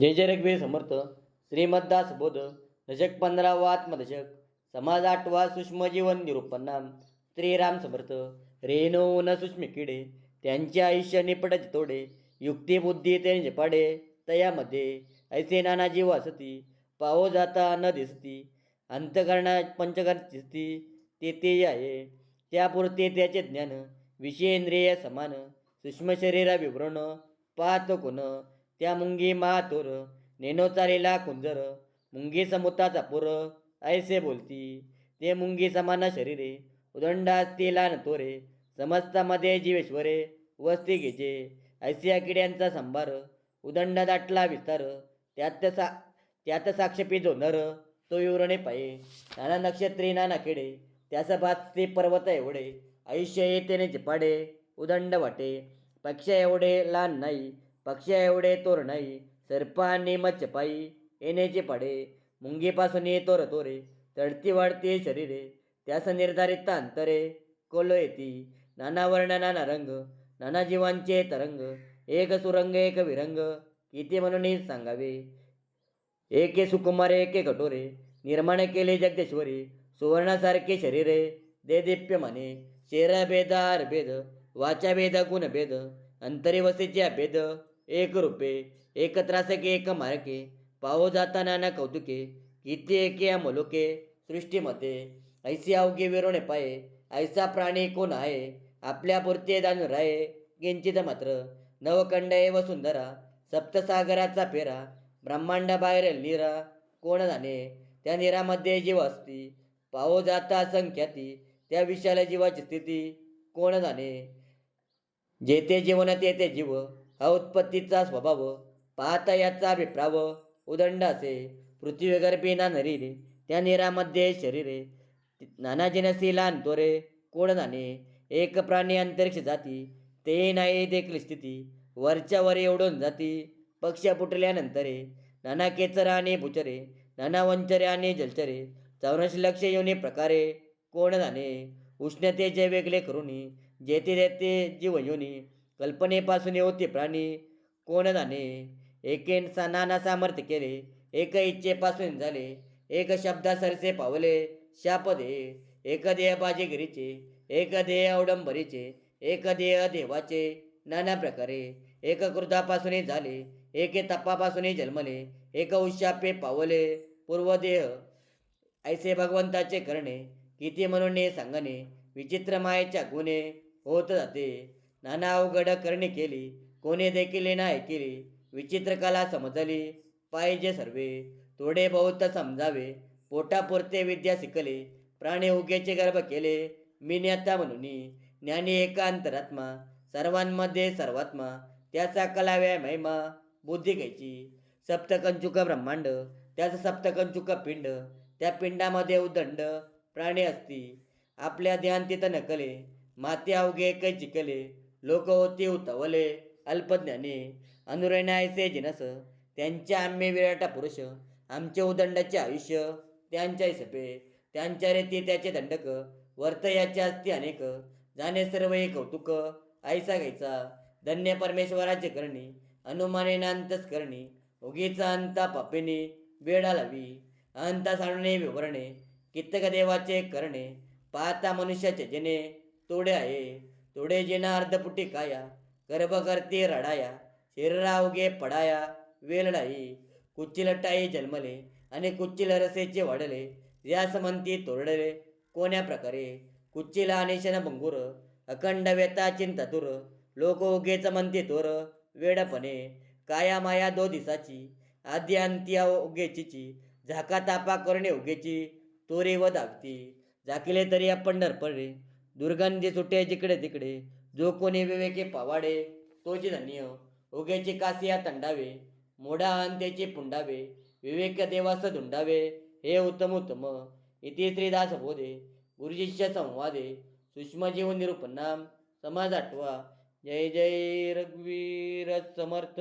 जय जय रघुवीर समर्थ. श्रीमद्दास बोध. दशक पंधरावा आत्मदशक. समाज आठवा सूक्ष्म जीवन निरूपणाम श्रीराम समर्थ. रेणो न सूक्ष्म किडे. त्यांचे आयुष्य निपटाचे तोडे. युक्ती बुद्धी त्यांचे पाडे. तयामध्ये. ऐसे नाना जीव असती. पाहो जाता न दिसती. अंतकरणा पंचकरण दिसती ते ते आहे. त्यापुरते त्याचे ज्ञान. विषयेंद्रिय समान. सूक्ष्म शरीरा विवरण पाहतो कोण? त्या मुंगी महातोर नेनो चालेला कुंजर मुंगी समुताचा पुर ऐसे बोलती. ते मुंगी समान शरीरे उदंडा ते लहान तोरे समस्तामध्ये जीवेश्वरे वस्ती घेचे ऐसिया किड्यांचा संभार उदंड दाटला विस्तार त्यात सा त्यात साक्षपी जो नर तो युरणे पाये. नाना नक्षत्री नाना किडे त्यास भात ते पर्वत एवढे. आयुष्य येतेने चिपाडे उदंड वाटे. पक्ष एवढे लहान नाही पक्ष एवढे तोर नाही सर्पांनी मच्छपाई येण्याचे पाडे मुंगीपासून ये तोर तोरे तडती वाढती शरीरे त्यास निर्धारित अंतरे कोलो येती नाना वर्ण नाना रंग नाना जीवांचे तरंग एक सुरंग एक विरंग किती म्हणून सांगावे? एके सुकुमारे एके कटोरे निर्माण केले जगदेश्वरी सुवर्णासारखे शरीरे दे दिप्यमाने शेरा भेद आर भेद वाचा भेद गुण भेद अंतरी वसेचे भेद एक रुपये एक त्रासके एक मारके पाहो जाताना ना कौतुके किती एके अमलोके सृष्टीमध्ये ऐसी अवघे विरोणे पाये ऐसा प्राणी कोण आहे आपल्या पुरते दान आहे किंचित मात्र. नवकंडय वसुंधरा सप्तसागराचा फेरा ब्रह्मांड बाहेर कोण जाणे त्या निरामध्ये जीव असती. पाहो जाता संख्याती त्या विशाल जीवाची स्थिती कोण जाणे. जेथे जीवन तेथे जीव हा उत्पत्तीचा स्वभाव पाहता याचा अभिप्राव उदंड असे. पृथ्वी गर्भी ना नरीरे त्या निरामध्ये शरीरे नाना जिनसी लहान तोरे कोण नाणे एक प्राणी अंतरिक्ष जाती ते नाही देखील स्थिती वरच्या वर एवढून जाती पक्ष फुटल्यानंतरे नाना केचर आणि भुचरे नाना वंचरे आणि जलचरे चौरस लक्ष येऊने प्रकारे कोण जाणे? उष्णतेचे वेगळे करुणी जेथे तेथे जीव योनी कल्पनेपासून होते प्राणी. कोण जाणे एके नाना सामर्थ्य केले. एक इच्छेपासून झाले. एक शब्दा सरसे पावले. शाप दे एक देह बाजीगिरीचे. एक देह अवडंबरीचे एक देह देवाचे. नाना प्रकारे. एक क्रोधापासून झाले. एके तपापासूनही जन्मले. एक उशापे पावले. पूर्वदेह ऐसे भगवंताचे करणे. किती म्हणून सांगणे. विचित्र मायेच्या गुणे होत जाते. नाना अवघड करणे केली. कोणी देखील नाही केली. विचित्र कला समजली. पाहिजे सर्वे. थोडे बहुत समजावे. पोटापुरते विद्या शिकले. प्राणी उगेचे गर्भ केले. मी नेता म्हणून. ज्ञानी एका अंतरात्मा. सर्वांमध्ये सर्वात्मा. त्याचा कलाव्या महिमा. बुद्धी घ्यायची. सप्तकंचुक ब्रह्मांड. त्याचं सप्तकंचुक पिंड. त्या पिंडामध्ये उदंड प्राणी असती. आपल्या ध्यान तिथं नकले. माती अवघे कै चिकले लोक होती उतवले अल्पज्ञाने अनुरण्यायचे जिनस त्यांच्या आम्ही विराटा पुरुष आमचे उदंडाचे आयुष्य त्यांच्या सपे त्यांच्या रेती त्याचे दंडक वर्तयाचे असते अनेक जाणे सर्व हे कौतुक ऐसा घ्यायचा धन्य परमेश्वराचे करणे अनुमानेनांतच करणी उगीचा अंता पापेने वेळा लावी अंता सांडणे विवरणे कित्तक देवाचे करणे पाहता मनुष्याचे जेणे तोडे आहे तोडे जेना अर्धपुटी काया गर्भ करते रडाया शरीरा उगे पडाया वेलडाई कुच्चीलट्टाई जन्मले आणि कुच्चिल रसेचे वाढले यास म्हणती तोरडले कोण्या प्रकारे? कुच्चीला आणि भंगूर अखंड व्यता चिंतातुर लोक उगेच म्हणते तोर वेडपणे काया माया दो दिसाची आद्य अंत्या उगेचीची झाका तापा करणे उगेची तोरे व दागती झाकिले तरी आपण पंढरपणे दुर्गंधी सुटे जिकडे तिकडे जो कोणी विवेके पावाडे तोची धन्य उगेची कासिया तंडावे मोडा अंत्याचे पुंडावे विवेक देवास धुंडावे हे उत्तम उत्तम. इति श्रीदास बोधे गुरुजीच्या संवादे सूक्ष्मजीव निरूपणाम समाज आठवा. जय जय रघुवीर समर्थ.